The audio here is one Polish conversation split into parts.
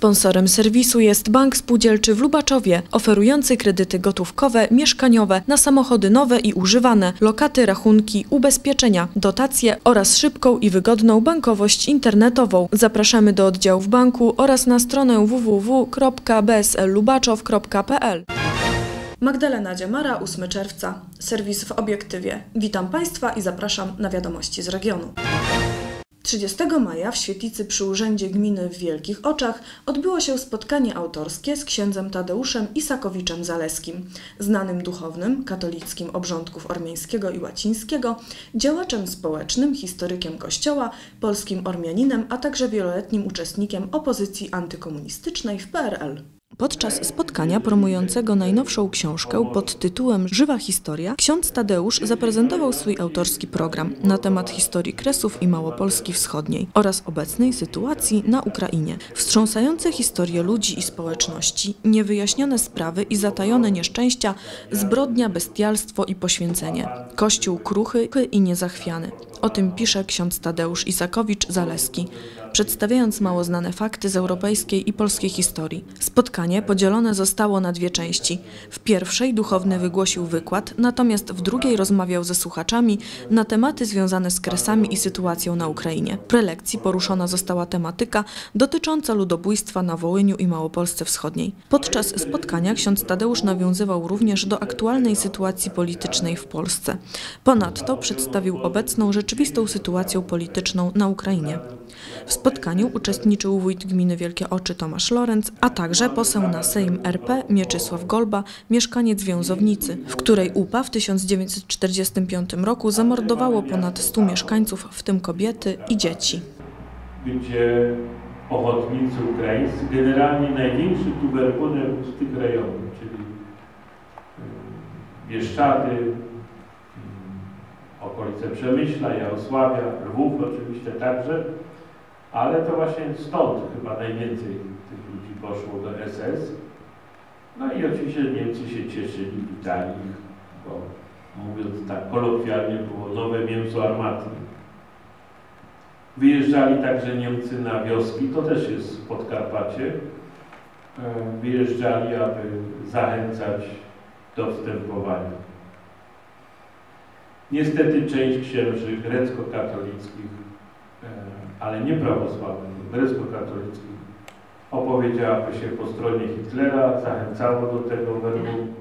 Sponsorem serwisu jest Bank Spółdzielczy w Lubaczowie, oferujący kredyty gotówkowe, mieszkaniowe na samochody nowe i używane, lokaty, rachunki, ubezpieczenia, dotacje oraz szybką i wygodną bankowość internetową. Zapraszamy do oddziałów banku oraz na stronę www.bsllubaczow.pl. Magdalena Dziamara, 8 czerwca. Serwis w obiektywie. Witam Państwa i zapraszam na wiadomości z regionu. 30 maja w świetlicy przy Urzędzie Gminy w Wielkich Oczach odbyło się spotkanie autorskie z księdzem Tadeuszem Isakowiczem Zaleskim, znanym duchownym, katolickim obrządków ormiańskiego i łacińskiego, działaczem społecznym, historykiem kościoła, polskim Ormianinem, a także wieloletnim uczestnikiem opozycji antykomunistycznej w PRL. Podczas spotkania promującego najnowszą książkę pod tytułem Żywa historia, ksiądz Tadeusz zaprezentował swój autorski program na temat historii Kresów i Małopolski Wschodniej oraz obecnej sytuacji na Ukrainie. Wstrząsające historie ludzi i społeczności, niewyjaśnione sprawy i zatajone nieszczęścia, zbrodnia, bestialstwo i poświęcenie. Kościół kruchy i niezachwiany. O tym pisze ksiądz Tadeusz Isakowicz-Zaleski, przedstawiając mało znane fakty z europejskiej i polskiej historii. Spotkanie podzielone zostało na dwie części. W pierwszej duchowny wygłosił wykład, natomiast w drugiej rozmawiał ze słuchaczami na tematy związane z kresami i sytuacją na Ukrainie. W prelekcji poruszona została tematyka dotycząca ludobójstwa na Wołyniu i Małopolsce Wschodniej. Podczas spotkania ksiądz Tadeusz nawiązywał również do aktualnej sytuacji politycznej w Polsce. Ponadto przedstawił obecną rzeczywistą sytuacją polityczną na Ukrainie. W spotkaniu uczestniczył wójt gminy Wielkie Oczy Tomasz Lorenz, a także poseł na Sejm RP Mieczysław Golba, mieszkaniec Wiązownicy, w której UPA w 1945 roku zamordowało ponad 100 mieszkańców, w tym kobiety i dzieci. gdzie ochotnicy ukraińscy, generalnie największy tuberkuler z tych rejonów, czyli y, Bieszczady, y, okolice Przemyśla, Jarosławia, Lwów oczywiście także, ale to właśnie stąd chyba najwięcej tych ludzi poszło do SS. No i oczywiście Niemcy się cieszyli, witali ich, bo mówiąc tak kolokwialnie było nowe mięso armatnie. Wyjeżdżali także Niemcy na wioski, to też jest Podkarpacie. E, Wyjeżdżali, aby zachęcać do wstępowania. Niestety część księży grecko-katolickich, ale nie prawosławnych, opowiedziałaby się po stronie Hitlera, zachęcało do tego werbunku.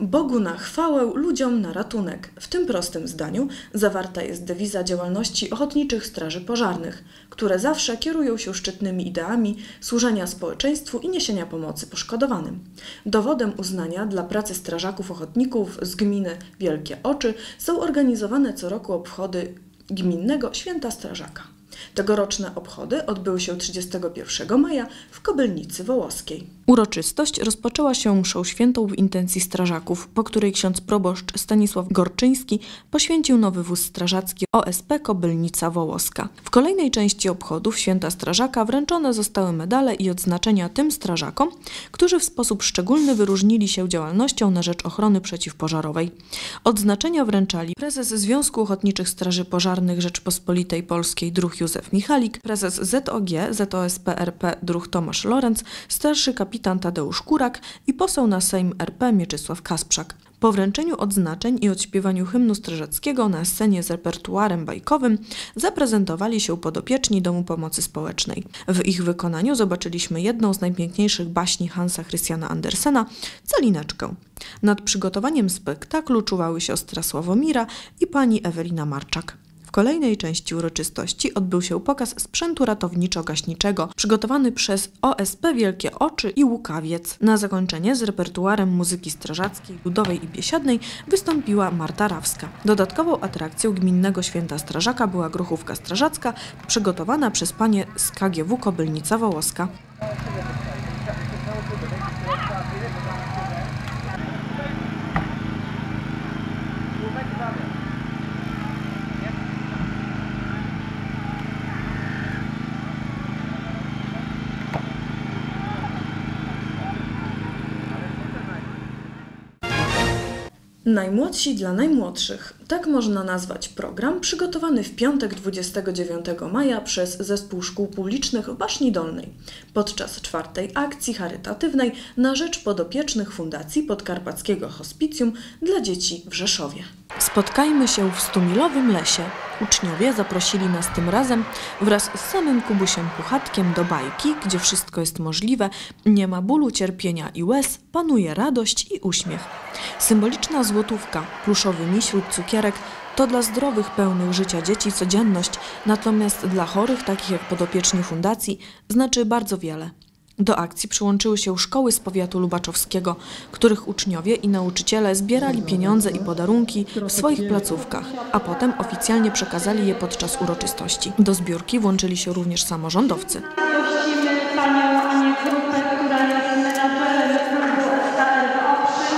Bogu na chwałę, ludziom na ratunek. W tym prostym zdaniu zawarta jest dewiza działalności ochotniczych straży pożarnych, które zawsze kierują się szczytnymi ideami służenia społeczeństwu i niesienia pomocy poszkodowanym. Dowodem uznania dla pracy strażaków ochotników z gminy Wielkie Oczy są organizowane co roku obchody gminnego Święta Strażaka. Tegoroczne obchody odbyły się 31 maja w Kobylnicy Wołoskiej. Uroczystość rozpoczęła się mszą świętą w intencji strażaków, po której ksiądz proboszcz Stanisław Gorczyński poświęcił nowy wóz strażacki OSP Kobylnica Wołoska. W kolejnej części obchodów święta strażaka wręczone zostały medale i odznaczenia tym strażakom, którzy w sposób szczególny wyróżnili się działalnością na rzecz ochrony przeciwpożarowej. Odznaczenia wręczali prezes Związku Ochotniczych Straży Pożarnych Rzeczpospolitej Polskiej druh Józef Michalik, prezes ZOG ZOSP RP druh Tomasz Lorenz, starszy kapitan Tadeusz Kurak i poseł na Sejm RP Mieczysław Kasprzak. Po wręczeniu odznaczeń i odśpiewaniu hymnu strażackiego na scenie z repertuarem bajkowym zaprezentowali się podopieczni Domu Pomocy Społecznej. W ich wykonaniu zobaczyliśmy jedną z najpiękniejszych baśni Hansa Christiana Andersena, Calineczkę. Nad przygotowaniem spektaklu czuwały siostra Sławomira i pani Ewelina Marczak. Kolejnej części uroczystości odbył się pokaz sprzętu ratowniczo-gaśniczego przygotowany przez OSP Wielkie Oczy i Łukawiec. Na zakończenie z repertuarem muzyki strażackiej, ludowej i biesiadnej wystąpiła Marta Rawska. Dodatkową atrakcją gminnego święta strażaka była gruchówka strażacka przygotowana przez panie z KGW Kobylnica Najmłodsi dla najmłodszych. Tak można nazwać program przygotowany w piątek 29 maja przez Zespół Szkół Publicznych w Baszni Dolnej podczas czwartej akcji charytatywnej na rzecz podopiecznych Fundacji Podkarpackiego Hospicjum dla dzieci w Rzeszowie. Spotkajmy się w Stumilowym Lesie. Uczniowie zaprosili nas tym razem wraz z samym Kubusiem Puchatkiem do bajki, gdzie wszystko jest możliwe, nie ma bólu, cierpienia i łez, panuje radość i uśmiech. Symboliczna złotówka, pluszowy miś lub cukierek to dla zdrowych, pełnych życia dzieci codzienność, natomiast dla chorych, takich jak podopieczni fundacji, znaczy bardzo wiele. Do akcji przyłączyły się szkoły z powiatu lubaczowskiego, których uczniowie i nauczyciele zbierali pieniądze i podarunki w swoich placówkach, a potem oficjalnie przekazali je podczas uroczystości. Do zbiórki włączyli się również samorządowcy. Gościmy panią Anię Krupę, która jest menadżerem klubu SKR w Oprzy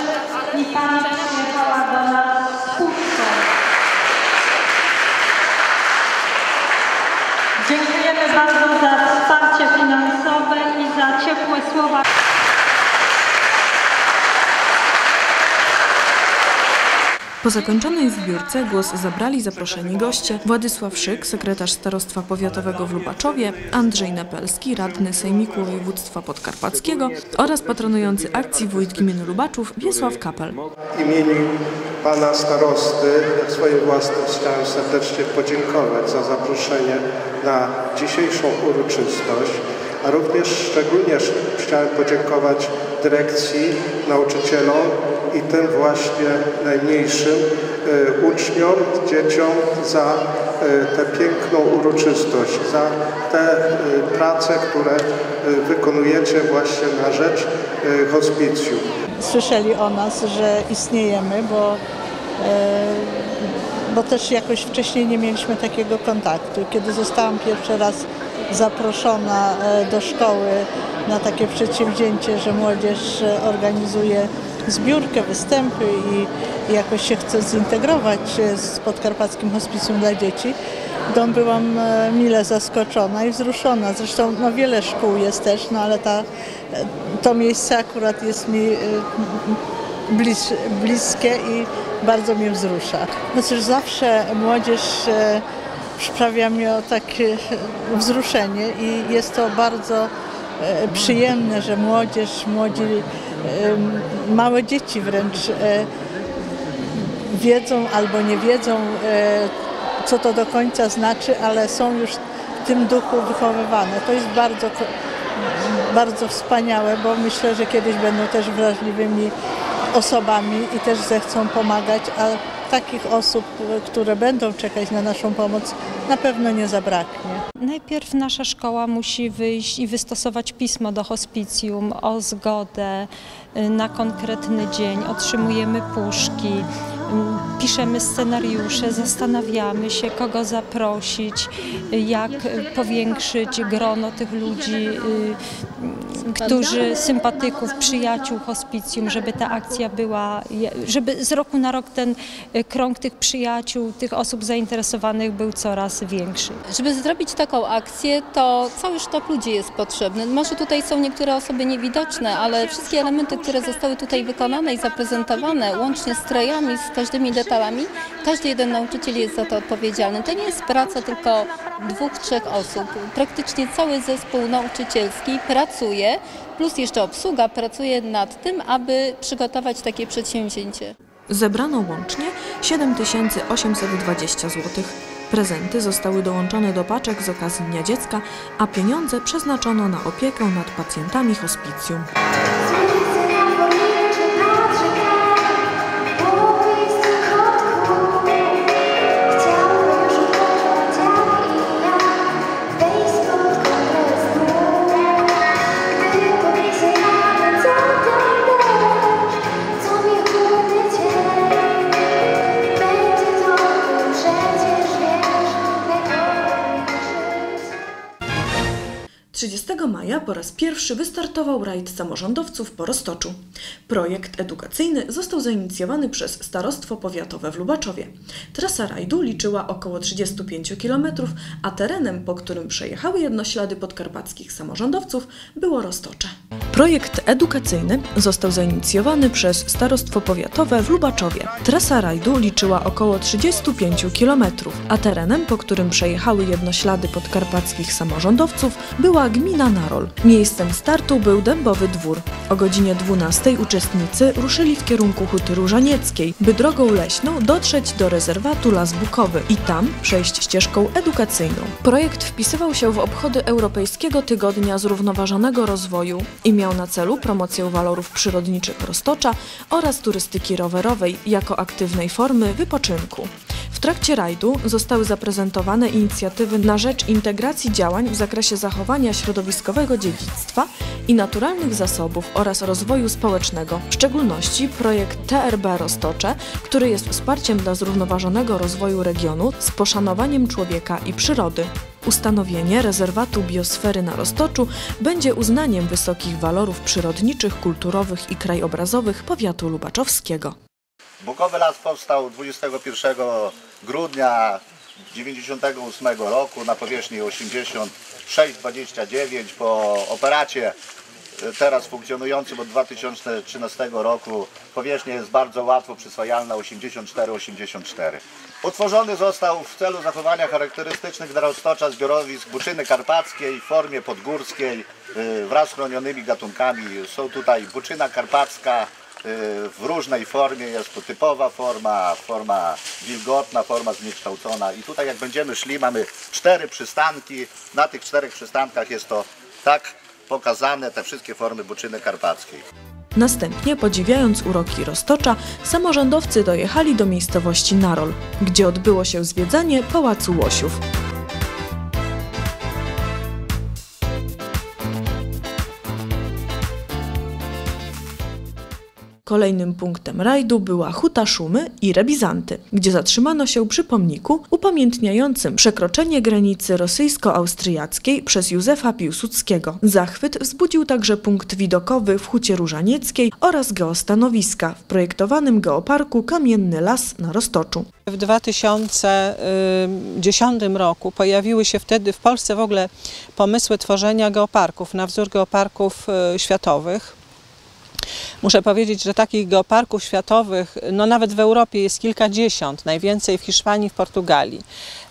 i pani przyjechała do nas z puszką. Dziękujemy bardzo za wsparcie finansowe i za ciepłe słowa. Po zakończonej zbiórce głos zabrali zaproszeni goście Władysław Szyk, sekretarz Starostwa Powiatowego w Lubaczowie, Andrzej Nepelski, radny Sejmiku Województwa Podkarpackiego oraz patronujący akcji wójt gminy Lubaczów Wiesław Kapel. W imieniu pana starosty, jak swoim własnym chciałem serdecznie podziękować za zaproszenie na dzisiejszą uroczystość, a również szczególnie chciałem podziękować dyrekcji, nauczycielom i tym właśnie najmniejszym e, uczniom, dzieciom za e, tę piękną uroczystość, za te e, prace, które wykonujecie właśnie na rzecz hospicjum. słyszeli o nas, że istniejemy, bo, bo też jakoś wcześniej nie mieliśmy takiego kontaktu. Kiedy zostałam pierwszy raz zaproszona do szkoły na takie przedsięwzięcie, że młodzież organizuje zbiórkę, występy i jakoś się chce zintegrować e, z Podkarpackim Hospicjum dla Dzieci, to byłam e, mile zaskoczona i wzruszona. Zresztą no, wiele szkół jest też, no ale ta, e, to miejsce akurat jest mi blis, bliskie i bardzo mnie wzrusza. No cóż, zawsze młodzież sprawia mi takie wzruszenie i jest to bardzo przyjemne, że młodzież, młodzi, małe dzieci wręcz e, wiedzą albo nie wiedzą, e, co to do końca znaczy, ale są już w tym duchu wychowywane. To jest bardzo, bardzo wspaniałe, bo myślę, że kiedyś będą też wrażliwymi osobami i też zechcą pomagać, takich osób, które będą czekać na naszą pomoc, na pewno nie zabraknie. Najpierw nasza szkoła musi wyjść i wystosować pismo do hospicjum o zgodę y, na konkretny dzień. Otrzymujemy puszki, piszemy scenariusze, zastanawiamy się, kogo zaprosić, jak powiększyć grono tych ludzi, y, którzy sympatyków, przyjaciół hospicjum, żeby ta akcja była, żeby z roku na rok ten y, krąg tych przyjaciół, tych osób zainteresowanych był coraz większy. Żeby zrobić taką akcję, to cały sztab ludzi jest potrzebny. Może tutaj są niektóre osoby niewidoczne, ale wszystkie elementy, które zostały tutaj wykonane i zaprezentowane, łącznie z strojami, z każdymi detalami, każdy jeden nauczyciel jest za to odpowiedzialny. To nie jest praca tylko dwóch, trzech osób. Praktycznie cały zespół nauczycielski pracuje, plus jeszcze obsługa pracuje nad tym, aby przygotować takie przedsięwzięcie. Zebrano łącznie 7820 zł. Prezenty zostały dołączone do paczek z okazji Dnia Dziecka, a pieniądze przeznaczono na opiekę nad pacjentami hospicjum. Po raz pierwszy wystartował rajd samorządowców po Roztoczu. Projekt edukacyjny został zainicjowany przez Starostwo Powiatowe w Lubaczowie. Trasa rajdu liczyła około 35 km, a terenem, po którym przejechały jednoślady podkarpackich samorządowców, było Roztocze. Projekt edukacyjny został zainicjowany przez Starostwo Powiatowe w Lubaczowie. Trasa rajdu liczyła około 35 km, a terenem, po którym przejechały jednoślady podkarpackich samorządowców, była gmina Narol. Miejscem startu był Dębowy Dwór. O godzinie 12 uczestnicy ruszyli w kierunku Huty Różanieckiej, by drogą leśną dotrzeć do rezerwatu Las Bukowy i tam przejść ścieżką edukacyjną. Projekt wpisywał się w obchody Europejskiego Tygodnia Zrównoważonego Rozwoju i miał na celu promocję walorów przyrodniczych Roztocza oraz turystyki rowerowej jako aktywnej formy wypoczynku. W trakcie rajdu zostały zaprezentowane inicjatywy na rzecz integracji działań w zakresie zachowania środowiskowego dziedzictwa i naturalnych zasobów oraz rozwoju społecznego, w szczególności projekt TRB Roztocze, który jest wsparciem dla zrównoważonego rozwoju regionu z poszanowaniem człowieka i przyrody. Ustanowienie rezerwatu biosfery na Roztoczu będzie uznaniem wysokich walorów przyrodniczych, kulturowych i krajobrazowych powiatu lubaczowskiego. Bukowy Las powstał 21 grudnia 1998 roku na powierzchni 86,29 po operacie y, teraz funkcjonującym od 2013 roku powierzchnia jest bardzo łatwo przyswajalna 84-84. Utworzony został w celu zachowania charakterystycznych dla roztocza zbiorowisk buczyny karpackiej w formie podgórskiej y, wraz z chronionymi gatunkami. Są tutaj buczyna karpacka, w różnej formie, jest to typowa forma, forma wilgotna, forma zniekształcona i tutaj jak będziemy szli mamy cztery przystanki, na tych czterech przystankach jest to tak pokazane te wszystkie formy buczyny karpackiej. Następnie, podziwiając uroki Roztocza, samorządowcy dojechali do miejscowości Narol, gdzie odbyło się zwiedzanie Pałacu Łosiów. Kolejnym punktem rajdu była Huta Szumy i Rebizanty, gdzie zatrzymano się przy pomniku upamiętniającym przekroczenie granicy rosyjsko-austriackiej przez Józefa Piłsudskiego. Zachwyt wzbudził także punkt widokowy w Hucie Różanieckiej oraz geostanowiska w projektowanym geoparku Kamienny Las na Roztoczu. W 2010 roku pojawiły się wtedy w Polsce w ogóle pomysły tworzenia geoparków na wzór geoparków y, światowych. Muszę powiedzieć, że takich geoparków światowych, no nawet w Europie jest kilkadziesiąt, najwięcej w Hiszpanii, w Portugalii.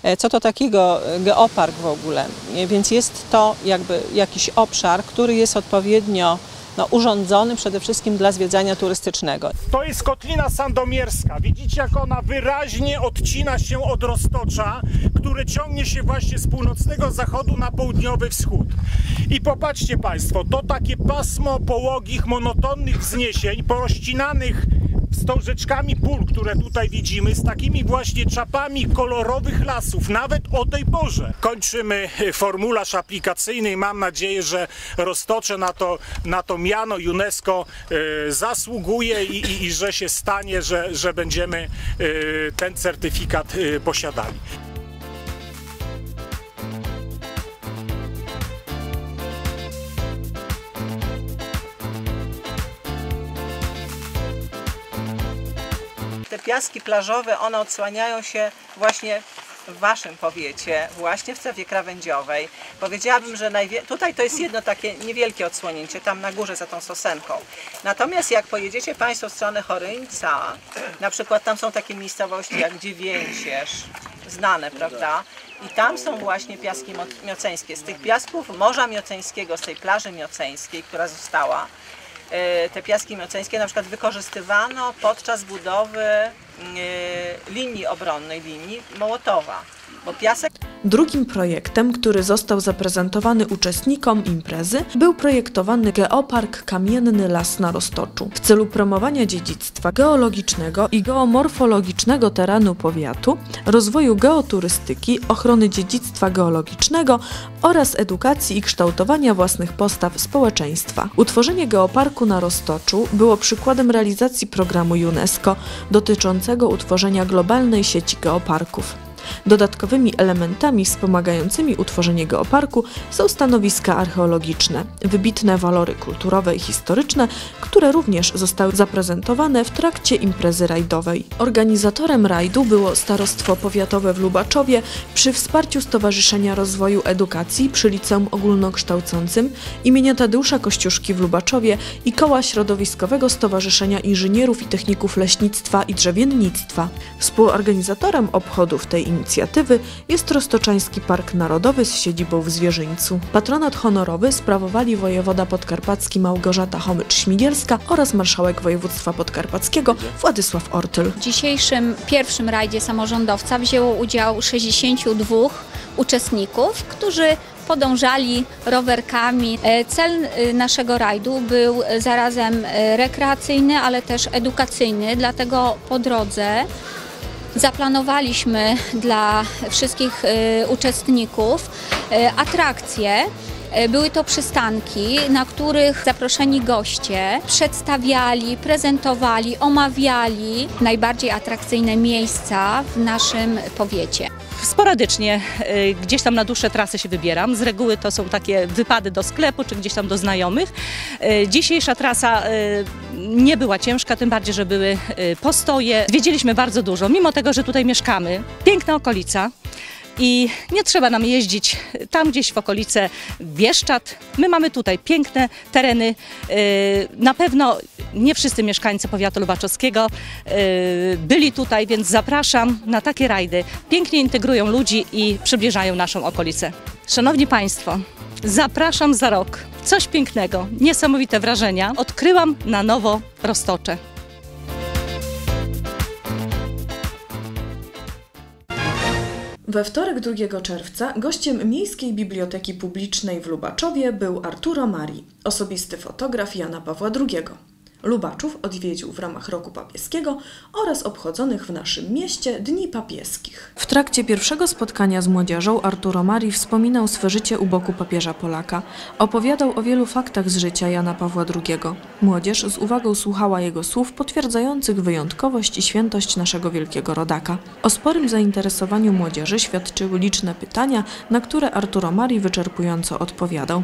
E, co to takiego geopark w ogóle? E, więc jest to jakby jakiś obszar, który jest odpowiednio no, urządzony przede wszystkim dla zwiedzania turystycznego. To jest Kotlina Sandomierska. Widzicie, jak ona wyraźnie odcina się od roztocza, które ciągnie się właśnie z północnego zachodu na południowy wschód. I popatrzcie Państwo, to takie pasmo połogich, monotonnych wzniesień, porozcinanych wstążeczkami pól, które tutaj widzimy, z takimi właśnie czapami kolorowych lasów, nawet o tej porze. Kończymy formularz aplikacyjny i mam nadzieję, że roztoczę na to, na to miano UNESCO y, zasługuje i, i, i, że się stanie, że, że będziemy y, ten certyfikat y, posiadali. Te piaski plażowe, one odsłaniają się właśnie w Waszym powiecie, właśnie w Cewie Krawędziowej. Powiedziałabym, że tutaj to jest jedno takie niewielkie odsłonięcie, tam na górze za tą sosenką. Natomiast jak pojedziecie Państwo w stronę Choryńca, na przykład tam są takie miejscowości jak Dziewięcierz, znane, prawda? I tam są właśnie piaski mioceńskie. Z tych piasków Morza Mioceńskiego, z tej plaży mioceńskiej, która została, te piaski mioceńskie na przykład wykorzystywano podczas budowy Y, linii obronnej, linii Mołotowa. Drugim projektem, który został zaprezentowany uczestnikom imprezy, był projektowany Geopark Kamienny Las na Roztoczu. W celu promowania dziedzictwa geologicznego i geomorfologicznego terenu powiatu, rozwoju geoturystyki, ochrony dziedzictwa geologicznego oraz edukacji i kształtowania własnych postaw społeczeństwa. Utworzenie Geoparku na Roztoczu było przykładem realizacji programu UNESCO dotyczącego utworzenia globalnej sieci geoparków. Dodatkowymi elementami wspomagającymi utworzenie geoparku są stanowiska archeologiczne, wybitne walory kulturowe i historyczne, które również zostały zaprezentowane w trakcie imprezy rajdowej. Organizatorem rajdu było Starostwo Powiatowe w Lubaczowie przy wsparciu Stowarzyszenia Rozwoju Edukacji przy Liceum Ogólnokształcącym imienia Tadeusza Kościuszki w Lubaczowie i Koła Środowiskowego Stowarzyszenia Inżynierów i Techników Leśnictwa i Drzewiennictwa. Współorganizatorem obchodów tej inicjatywy jest Roztoczański Park Narodowy z siedzibą w Zwierzyńcu. Patronat honorowy sprawowali wojewoda podkarpacki Małgorzata Homycz-Śmigielska oraz marszałek województwa podkarpackiego Władysław Ortyl. W dzisiejszym pierwszym rajdzie samorządowca wzięło udział 62 uczestników, którzy podążali rowerkami. E, Cel e, naszego rajdu był zarazem e, rekreacyjny, ale też edukacyjny, dlatego po drodze zaplanowaliśmy dla wszystkich e, uczestników e, atrakcje. E, Były to przystanki, na których zaproszeni goście przedstawiali, prezentowali, omawiali najbardziej atrakcyjne miejsca w naszym powiecie. Sporadycznie y, gdzieś tam na dłuższe trasy się wybieram. Z reguły to są takie wypady do sklepu czy gdzieś tam do znajomych. Y, Dzisiejsza trasa nie była ciężka, tym bardziej, że były postoje. Zwiedziliśmy bardzo dużo, mimo tego, że tutaj mieszkamy. Piękna okolica. I nie trzeba nam jeździć tam gdzieś w okolice Bieszczad. My mamy tutaj piękne tereny. Yy, Na pewno nie wszyscy mieszkańcy powiatu lubaczowskiego yy, byli tutaj, więc zapraszam na takie rajdy. Pięknie integrują ludzi i przybliżają naszą okolicę. Szanowni Państwo, zapraszam za rok. Coś pięknego, niesamowite wrażenia. Odkryłam na nowo Roztocze. We wtorek 2 czerwca gościem Miejskiej Biblioteki Publicznej w Lubaczowie był Arturo Mari, osobisty fotograf Jana Pawła II. Lubaczów odwiedził w ramach roku papieskiego oraz obchodzonych w naszym mieście Dni Papieskich. W trakcie pierwszego spotkania z młodzieżą Arturo Mari wspominał swe życie u boku papieża Polaka. Opowiadał o wielu faktach z życia Jana Pawła II. Młodzież z uwagą słuchała jego słów potwierdzających wyjątkowość i świętość naszego wielkiego rodaka. O sporym zainteresowaniu młodzieży świadczyły liczne pytania, na które Arturo Mari wyczerpująco odpowiadał.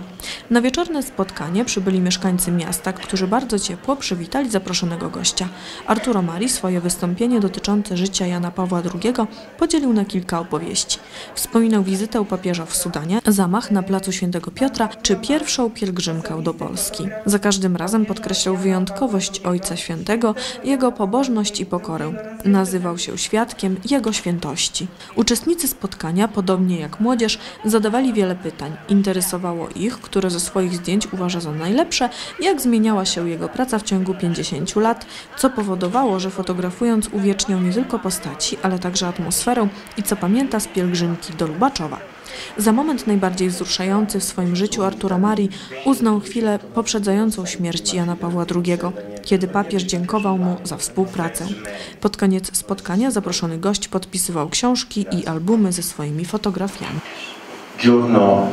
Na wieczorne spotkanie przybyli mieszkańcy miasta, którzy bardzo ciepło przywitali zaproszonego gościa. Arturo Mari swoje wystąpienie dotyczące życia Jana Pawła II podzielił na kilka opowieści. Wspominał wizytę u papieża w Sudanie, zamach na placu Świętego Piotra czy pierwszą pielgrzymkę do Polski. Za każdym razem podkreślał wyjątkowość Ojca Świętego, jego pobożność i pokorę. Nazywał się świadkiem jego świętości. Uczestnicy spotkania, podobnie jak młodzież, zadawali wiele pytań. Interesowało ich, które ze swoich zdjęć uważa za najlepsze, jak zmieniała się jego praca w ciągu 50 lat, co powodowało, że fotografując uwieczniał nie tylko postaci, ale także atmosferę i co pamięta z pielgrzymki do Lubaczowa. Za moment najbardziej wzruszający w swoim życiu Arturo Mari uznał chwilę poprzedzającą śmierć Jana Pawła II, kiedy papież dziękował mu za współpracę. Pod koniec spotkania zaproszony gość podpisywał książki i albumy ze swoimi fotografiami. giorno,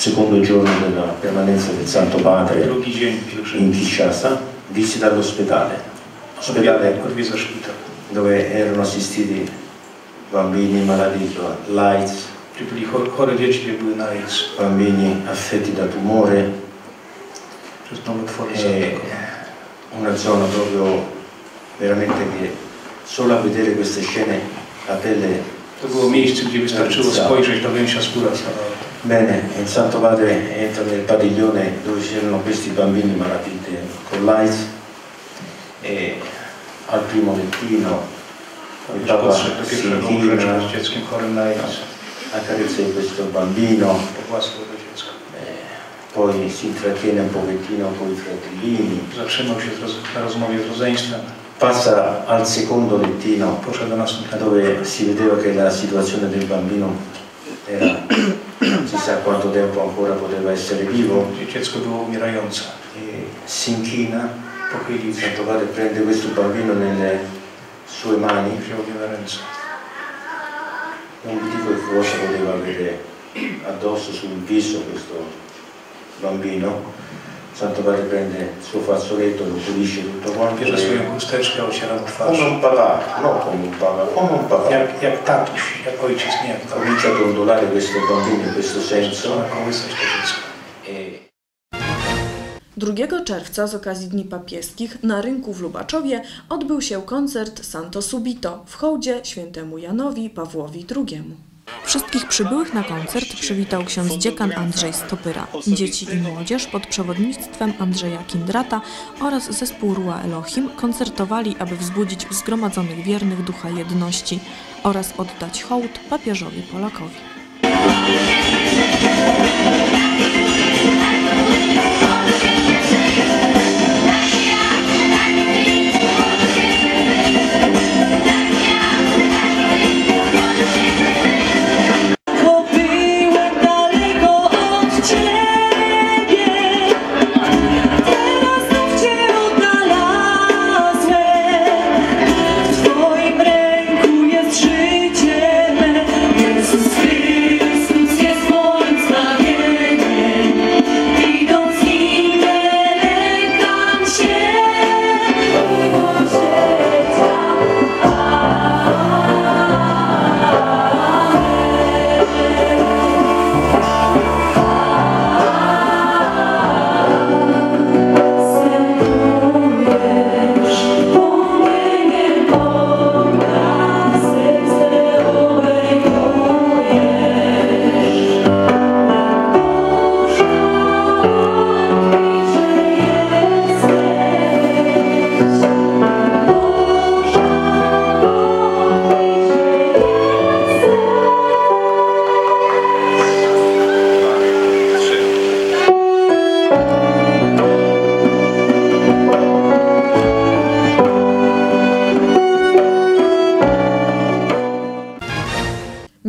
secondo giorno della permanenza del Santo Padre in. Kinshasa, visita all'ospedale. Ospedale dove erano assistiti bambini malati di AIDS, bambini affetti da tumore, una zona proprio veramente che solo a vedere queste scene la pelle To było miejsce, gdzie wystarczyło spojrzeć, to gęsia skóra stanęła. Bene, il Santo Padre entra nel padiglione dove c'erano questi bambini malati con l'AIDS e al primo lettino il Papa si inchina, accarezza questo bambino, dziecko. poi si intrattiene un pochettino con i fratellini, Zatrzymał się z roz, na rozmowie z rodzeństwem. passa al secondo lettino dove si vedeva che la situazione del bambino era si sa quanto tempo ancora poteva essere vivo. Gdzie dziecko było umierające. e si inchina Santo Padre prende questo bambino nelle sue mani, non vi dico che cosa poteva avere addosso sul viso questo bambino, Suo fazzoletto, lo pulisce tutto quanto. Bierze swoją chusteczkę, ociera twarz. un papà, no papà, come un papà. Jak, jak tatuś, jak ojciec, nie jak tatuś. Comincia a dondolare questo bambino in questo senso. Zaczyna kołysać to dziecko. E 2 czerwca z okazji Dni Papieskich na rynku w Lubaczowie odbył się koncert Santo Subito w hołdzie świętemu Janowi Pawłowi II. Wszystkich przybyłych na koncert przywitał ksiądz dziekan Andrzej Stopyra. Dzieci i młodzież pod przewodnictwem Andrzeja Kindrata oraz zespół Rua Elohim koncertowali, aby wzbudzić w zgromadzonych wiernych ducha jedności oraz oddać hołd papieżowi Polakowi.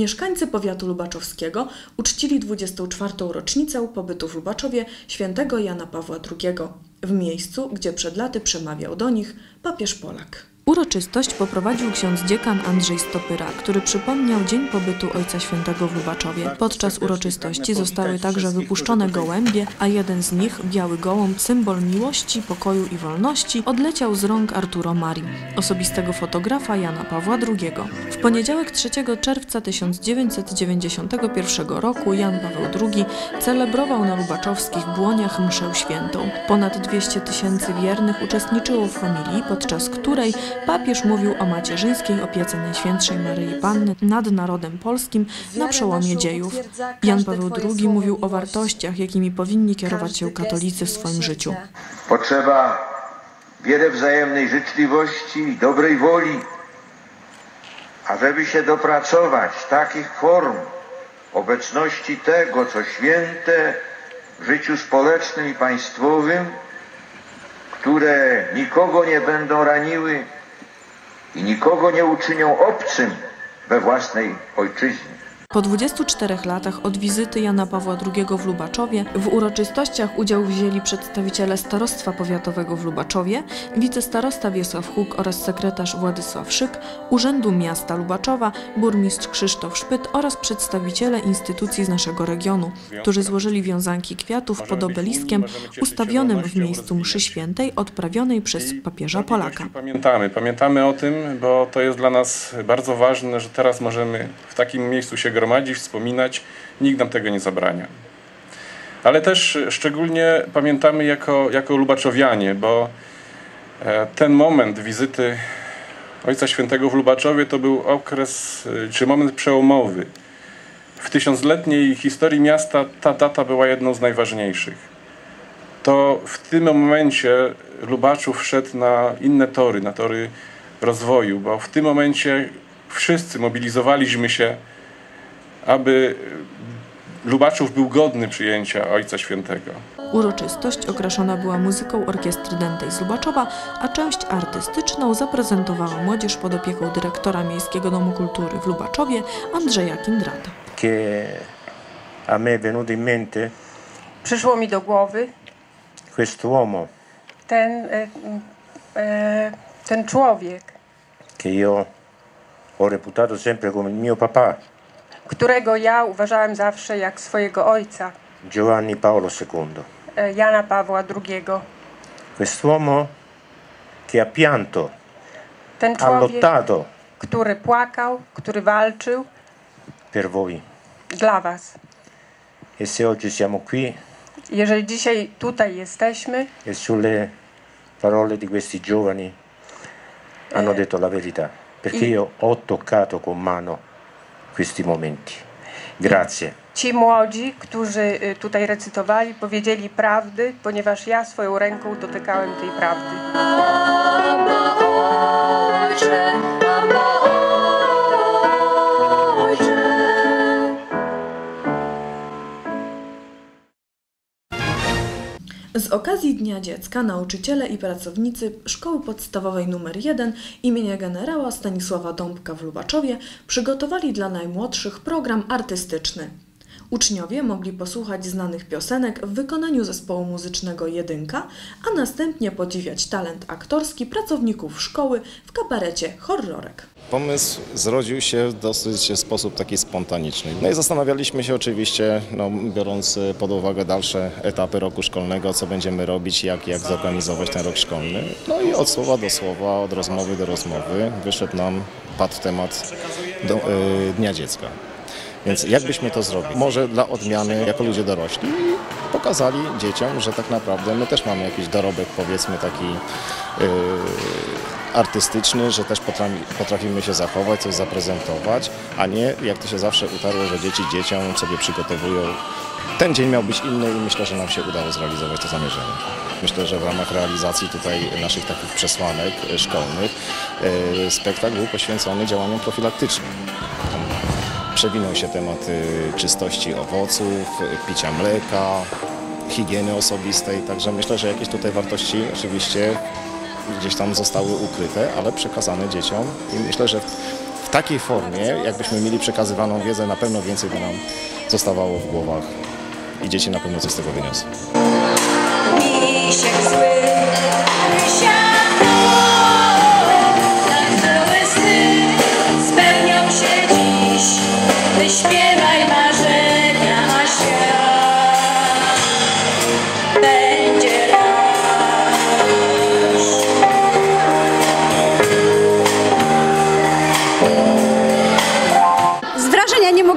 Mieszkańcy powiatu lubaczowskiego uczcili 24. rocznicę pobytu w Lubaczowie świętego Jana Pawła II, w miejscu, gdzie przed laty przemawiał do nich papież Polak. Uroczystość poprowadził ksiądz dziekan Andrzej Stopyra, który przypomniał dzień pobytu Ojca Świętego w Lubaczowie. Podczas uroczystości zostały także wypuszczone gołębie, a jeden z nich, biały gołąb, symbol miłości, pokoju i wolności, odleciał z rąk Arturo Mari, osobistego fotografa Jana Pawła II. W poniedziałek 3 czerwca 1991 roku Jan Paweł II celebrował na lubaczowskich błoniach mszę świętą. Ponad 200 tysięcy wiernych uczestniczyło w homilii, podczas której papież mówił o macierzyńskiej opiece Najświętszej Maryi Panny nad narodem polskim na przełomie dziejów. Jan Paweł II mówił o wartościach, jakimi powinni kierować się katolicy w swoim życiu. Potrzeba wiele wzajemnej życzliwości i dobrej woli, ażeby się dopracować takich form obecności tego, co święte w życiu społecznym i państwowym, które nikogo nie będą raniły i nikogo nie uczynią obcym we własnej ojczyźnie. Po 24 latach od wizyty Jana Pawła II w Lubaczowie w uroczystościach udział wzięli przedstawiciele Starostwa Powiatowego w Lubaczowie, wicestarosta Wiesław Huk oraz sekretarz Władysław Szyk, Urzędu Miasta Lubaczowa, burmistrz Krzysztof Szpyt oraz przedstawiciele instytucji z naszego regionu, którzy złożyli wiązanki kwiatów pod obeliskiem ustawionym w miejscu mszy świętej odprawionej przez papieża Polaka. Pamiętamy, pamiętamy o tym, bo to jest dla nas bardzo ważne, że teraz możemy w takim miejscu się gromadzić, wspominać. Nikt nam tego nie zabrania. Ale też szczególnie pamiętamy jako, jako Lubaczowianie, bo e, ten moment wizyty Ojca Świętego w Lubaczowie to był okres, e, czy moment przełomowy. W tysiącletniej historii miasta ta data była jedną z najważniejszych. To w tym momencie Lubaczów wszedł na inne tory, na tory rozwoju, bo w tym momencie wszyscy mobilizowaliśmy się, aby Lubaczów był godny przyjęcia Ojca Świętego. Uroczystość okraszona była muzyką orkiestry dętej z Lubaczowa, a część artystyczną zaprezentowała młodzież pod opieką dyrektora Miejskiego Domu Kultury w Lubaczowie Andrzeja Kindrata. che a me è venuto in mente Przyszło mi do głowy quest'uomo ten, e, e, ten człowiek, che io ho reputato sempre come il mio papà, którego ja uważałem zawsze jak swojego ojca, Giovanni Paolo II. Jana Pawła II. Quest'uomo che ha pianto, Ten ha człowiek, lottato który płakał, który walczył per voi. dla Was. E se oggi siamo qui Jeżeli dzisiaj tutaj jesteśmy, e sulle parole di questi giovani hanno detto la verità, perché io ho toccato con mano questi momenti. Grazie. ci młodzi, którzy y, tutaj recytowali, powiedzieli prawdy, ponieważ ja swoją ręką dotykałem tej prawdy. Z okazji Dnia Dziecka nauczyciele i pracownicy Szkoły Podstawowej nr 1 imienia generała Stanisława Dąbka w Lubaczowie przygotowali dla najmłodszych program artystyczny. Uczniowie mogli posłuchać znanych piosenek w wykonaniu zespołu muzycznego Jedynka, a następnie podziwiać talent aktorski pracowników szkoły w kabarecie Horrorek. Pomysł zrodził się w dosyć sposób taki spontaniczny. No i zastanawialiśmy się oczywiście, no, biorąc pod uwagę dalsze etapy roku szkolnego, co będziemy robić, jak, jak zorganizować ten rok szkolny. No i od słowa do słowa, od rozmowy do rozmowy wyszedł nam, padł temat do, y, Dnia Dziecka. Więc jak byśmy to zrobili? Może dla odmiany, jako ludzie dorośli, pokazali dzieciom, że tak naprawdę my też mamy jakiś dorobek, powiedzmy taki yy, artystyczny, że też potrafi, potrafimy się zachować, coś zaprezentować, a nie jak to się zawsze utarło, że dzieci dzieciom sobie przygotowują. Ten dzień miał być inny i myślę, że nam się udało zrealizować to zamierzenie. Myślę, że w ramach realizacji tutaj naszych takich przesłanek szkolnych yy, spektakl był poświęcony działaniom profilaktycznym. Przewinął się temat y, czystości owoców, y, picia mleka, higieny osobistej, także myślę, że jakieś tutaj wartości oczywiście gdzieś tam zostały ukryte, ale przekazane dzieciom i myślę, że w, takiej formie, jakbyśmy mieli przekazywaną wiedzę, na pewno więcej by nam zostawało w głowach i dzieci na pewno coś z tego wyniosły.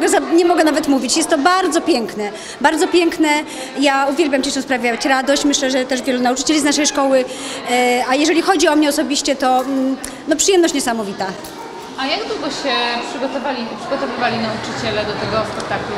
Mogę, za- nie mogę nawet mówić. Jest to bardzo piękne. Bardzo piękne. Ja uwielbiam dzieciom sprawiać radość. Myślę, że też wielu nauczycieli z naszej szkoły. E, A jeżeli chodzi o mnie osobiście, to mm, no, przyjemność niesamowita. A jak długo się przygotowali, przygotowywali nauczyciele do tego spektaklu?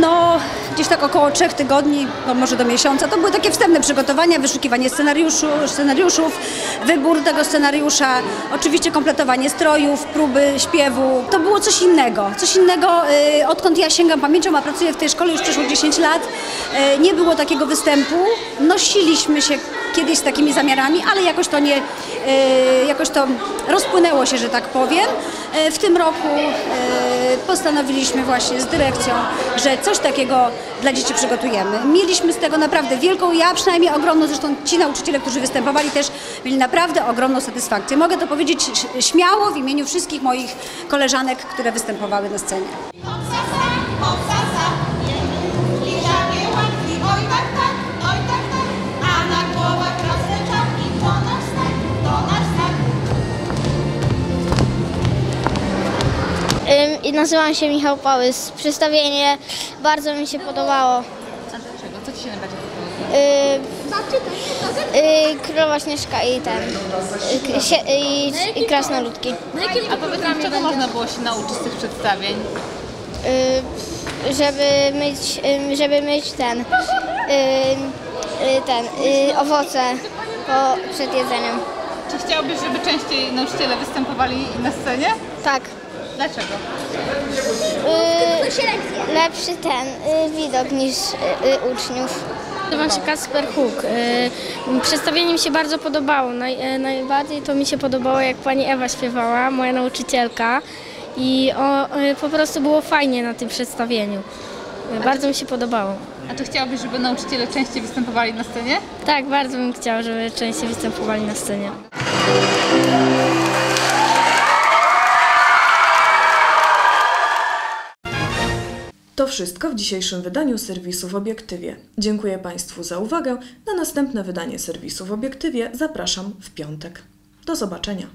No, gdzieś tak około trzech tygodni, no może do miesiąca. To były takie wstępne przygotowania, wyszukiwanie scenariuszu, scenariuszów, wybór tego scenariusza, oczywiście kompletowanie strojów, próby śpiewu. To było coś innego. Coś innego, y, odkąd ja sięgam pamięcią, a pracuję w tej szkole już przeszło 10 lat, y, nie było takiego występu. Nosiliśmy się kiedyś z takimi zamiarami, ale jakoś to nie, y, jakoś to rozpłynęło się, że tak powiem. Y, W tym roku y, postanowiliśmy właśnie z dyrekcją, że coś takiego dla dzieci przygotujemy. Mieliśmy z tego naprawdę wielką, ja przynajmniej ogromną, zresztą ci nauczyciele, którzy występowali też mieli naprawdę ogromną satysfakcję. Mogę to powiedzieć śmiało w imieniu wszystkich moich koleżanek, które występowały na scenie. I nazywam się Michał Pałys. Przedstawienie bardzo mi się podobało. A dlaczego? Co Ci się najbardziej podobało? Yy, yy, Królowa Śnieżka i ten. Yy, sie, i, I krasnoludki. A powiedz mi, czego można było się nauczyć z tych przedstawień? Yy, żeby myć, yy, żeby myć ten. Yy, yy, ten. Yy, owoce po, przed jedzeniem. Czy chciałbyś, żeby częściej nauczyciele występowali na scenie? Tak. Dlaczego? Yy, lepszy ten yy, widok niż yy, uczniów. Nazywam się Kasper Huk. Y, Przedstawienie mi się bardzo podobało. Naj, y, najbardziej to mi się podobało, jak pani Ewa śpiewała, moja nauczycielka. I o, y, po prostu było fajnie na tym przedstawieniu. Y, Bardzo mi się podobało. A czy chciałabyś, żeby nauczyciele częściej występowali na scenie? Tak, bardzo bym chciała, żeby częściej występowali na scenie. To wszystko w dzisiejszym wydaniu serwisu w obiektywie. Dziękuję Państwu za uwagę. Na następne wydanie serwisu w obiektywie zapraszam w piątek. Do zobaczenia.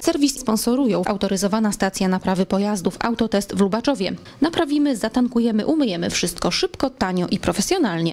Serwis sponsorują autoryzowana stacja naprawy pojazdów Autotest w Lubaczowie. Naprawimy, zatankujemy, umyjemy wszystko szybko, tanio i profesjonalnie.